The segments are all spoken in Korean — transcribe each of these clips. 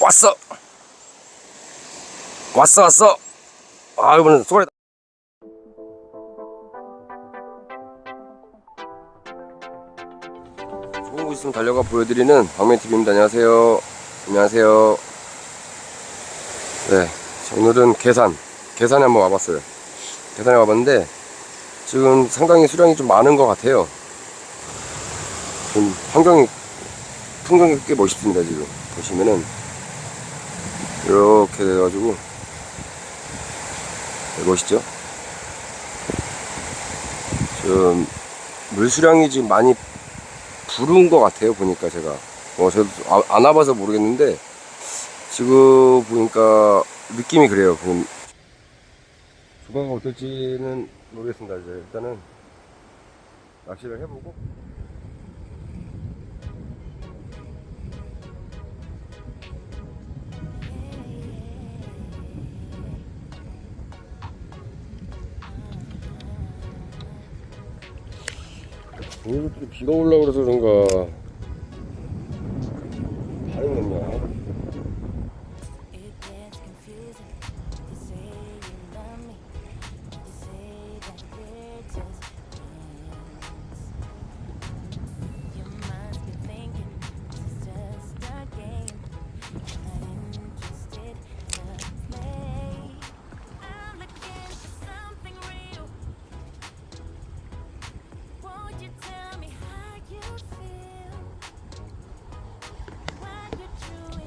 왔어. 왔어 왔어. 아 이번엔 좋은 곳 있으면 달려가 보여드리는 방맨TV입니다. 안녕하세요. 안녕하세요. 네 자, 오늘은 계산. 계산에 한번 와봤어요. 계산에 와봤는데 지금 상당히 수량이 좀 많은 것 같아요. 지금 환경이 풍경이 꽤 멋있습니다 지금. 보시면은 이렇게 돼가지고. 네, 멋있죠? 지금 물수량이 지금 많이 부른 것 같아요 보니까 제가. 어 저도 아- 안 와봐서 모르겠는데 지금 보니까 느낌이 그래요 그럼 조과가 어떨지는 모르겠습니다. 이제 일단은 낚시를 해보고 오늘 또 비가 올라 그래서 그런가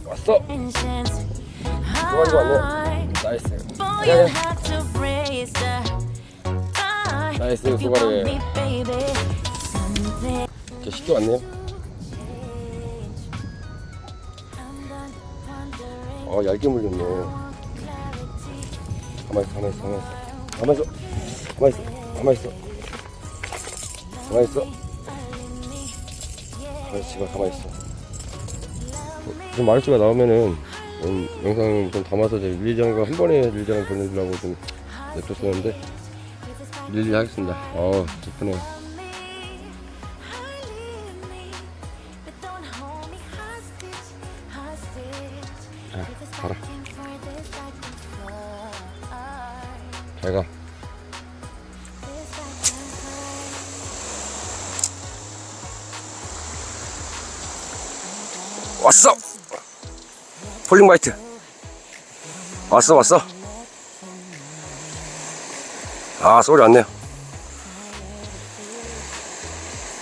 왔어 intentions 좋아하는 거 are. 같네 나이스 bar. 나이스 something 이렇게 쉽게 왔네요. 어 얇게 물렸네 want clarity. 가만히 있어 가만히 있어 가만히 있어 가만히 있어 가만히 있어 가만히 있어 가만히 있어 제발 가만히 있어 좀 마리수가 나오면은 음, 영상 좀 담아서 이제 릴리장과 한 번에 릴리장 보내주려고 좀 냅뒀었는데 릴리 하겠습니다 어 hostage. 자 가라 for 잘가 왔어 폴링 바이트 왔어 왔어 아 소리 왔네요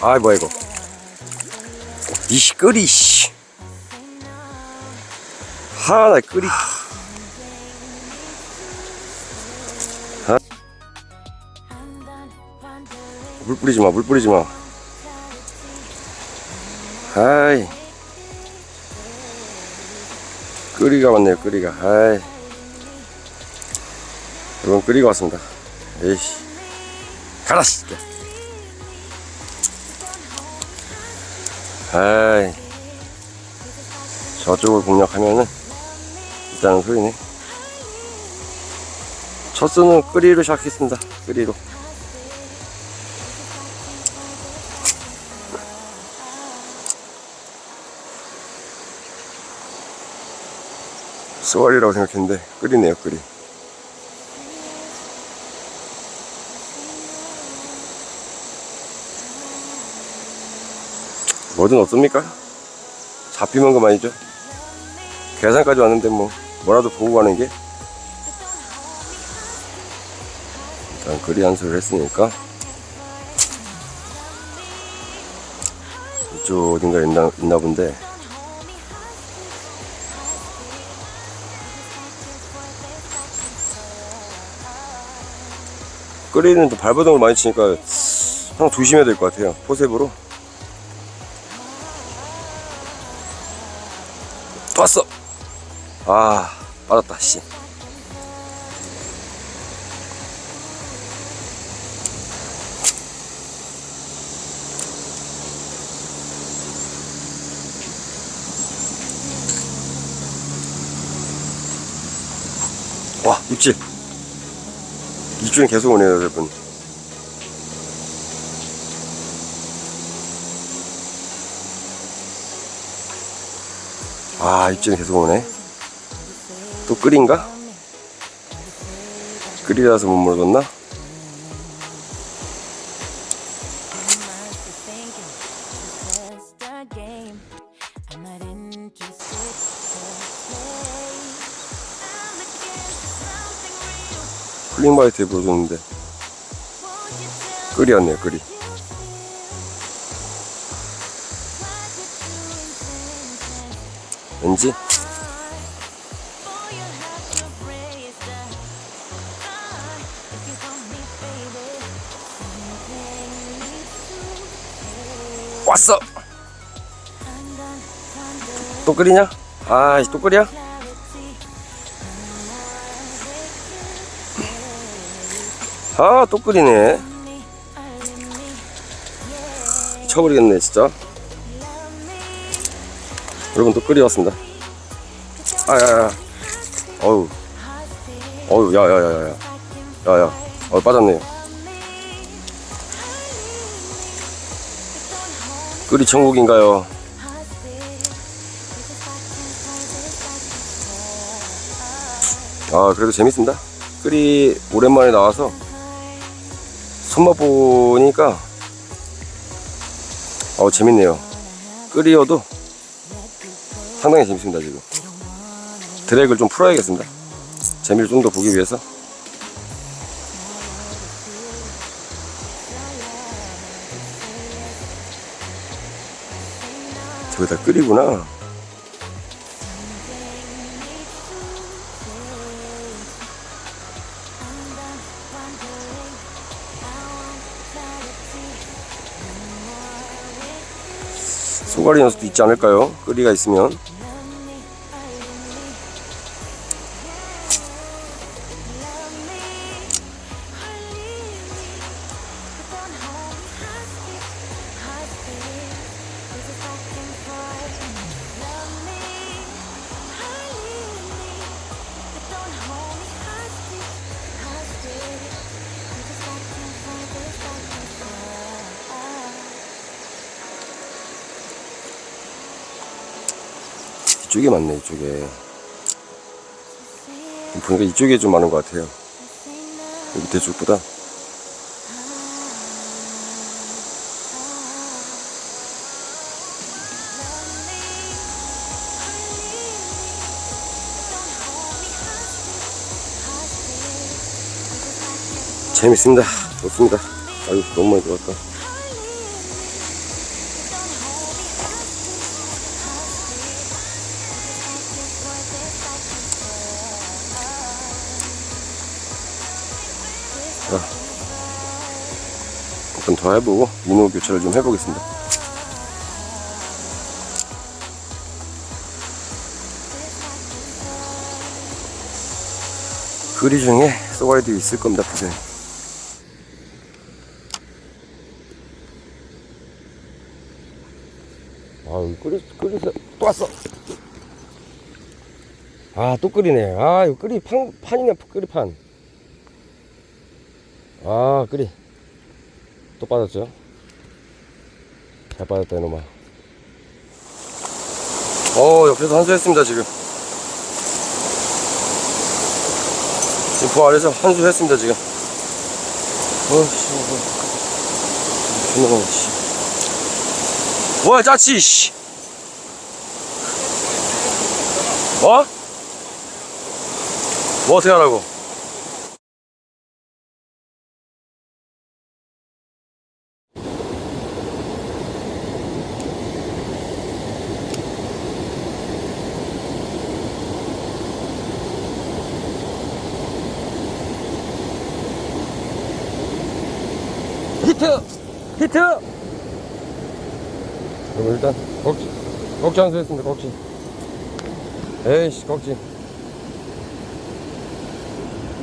아이 뭐야 이거 이씨 끄리 씨 하나 끄리 아. 물 뿌리지 마, 물 뿌리지 마. 아이. 끄리가 왔네요, 끄리가. 아이. 이건 끄리가 왔습니다. 에이씨. 가라, 씨. 아이. 저쪽을 공략하면은, 일단은 소리네. 첫 수는 끄리로 시작했습니다. 끄리로. 쏘알이라고 생각했는데 끓이네요 끓이. 뭐든 없습니까? 잡히면 그만이죠. 계산까지 왔는데 뭐 뭐라도 보고 가는 게? 일단 끓이 한 소리를 했으니까. 이쪽 어딘가 있나, 있나 본데 끓이는 또 발버둥을 많이 치니까 항상 조심해야 될 것 같아요. 포셉으로. 또 왔어! 아, 빠졌다, 씨. 와, 입질. 입질은 계속 오네요, 여러분. 아, 입질은 계속 오네. 또 끓인가? 끓이라서 못 물어줬나? Tell 끓이었네요 끓이 you intend? 왠지 왔어 또 끓이냐? 아또 clarity. 아 또 끓이네. 미쳐버리겠네 진짜 여러분 또 끓여왔습니다 아 야 야 어우 heart beat, 어우 야 야 야 야야 I can 야야 어 빠졌네요 love me. 끓이 천국인가요? 아 그래도 재밌습니다 끓이 오랜만에 나와서 손맛 보니까 어 재밌네요. 끓이어도 상당히 재밌습니다 지금. 드랙을 좀 풀어야겠습니다. 재미를 좀 더 보기 위해서. 저기 다 끓이구나 소가리 연습도 있지 않을까요? 끓이가 있으면 이쪽에 많네 이쪽에. 보니까 이쪽에 좀 많은 것 같아요. 이 밑에 쪽보다. 재밌습니다. 좋습니다. 아유 너무 많이 들어갔다 한번 더 해보고 민호 교체를 좀 해보겠습니다. 그리 중에 쏘가리도 있을 겁니다 분명히 아유 끓이 끓이서 또 왔어. 아 또 끓이네. 아 이거 끓이 판, 판이네 끓이 판. 아 끓이 또 빠졌죠? 잘 빠졌다 이놈아. 어 옆에서 한수했습니다 지금. 지금 부 아래서 한수했습니다 지금. 어씨. 존나 씨. 뭐야 짜치 씨. 어? 뭐 어떻게 하라고 히트! 그럼 일단 꺽지 꺽지 한수 했습니다 꺽지. 에이씨 꺽지.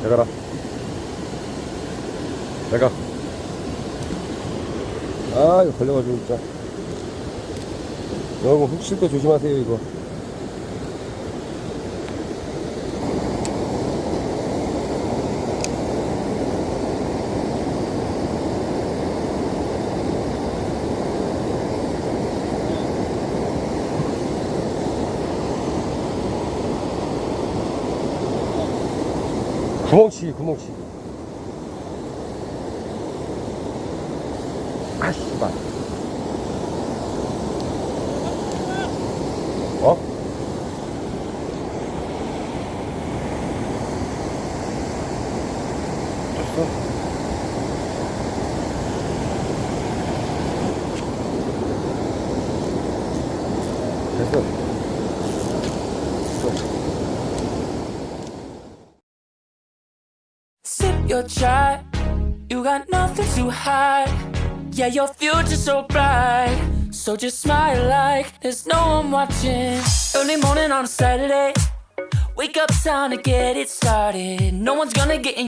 내가라. 내가. 아 이거 걸려가지고 진짜. 여러분 훅칠때 조심하세요 이거 구멍치기 구멍치기 아 씨발 어? Chai, you got nothing to hide. Yeah, your future's so bright. So just smile like there's no one watching. Early morning on a Saturday, wake up time to get it started. No one's gonna get in.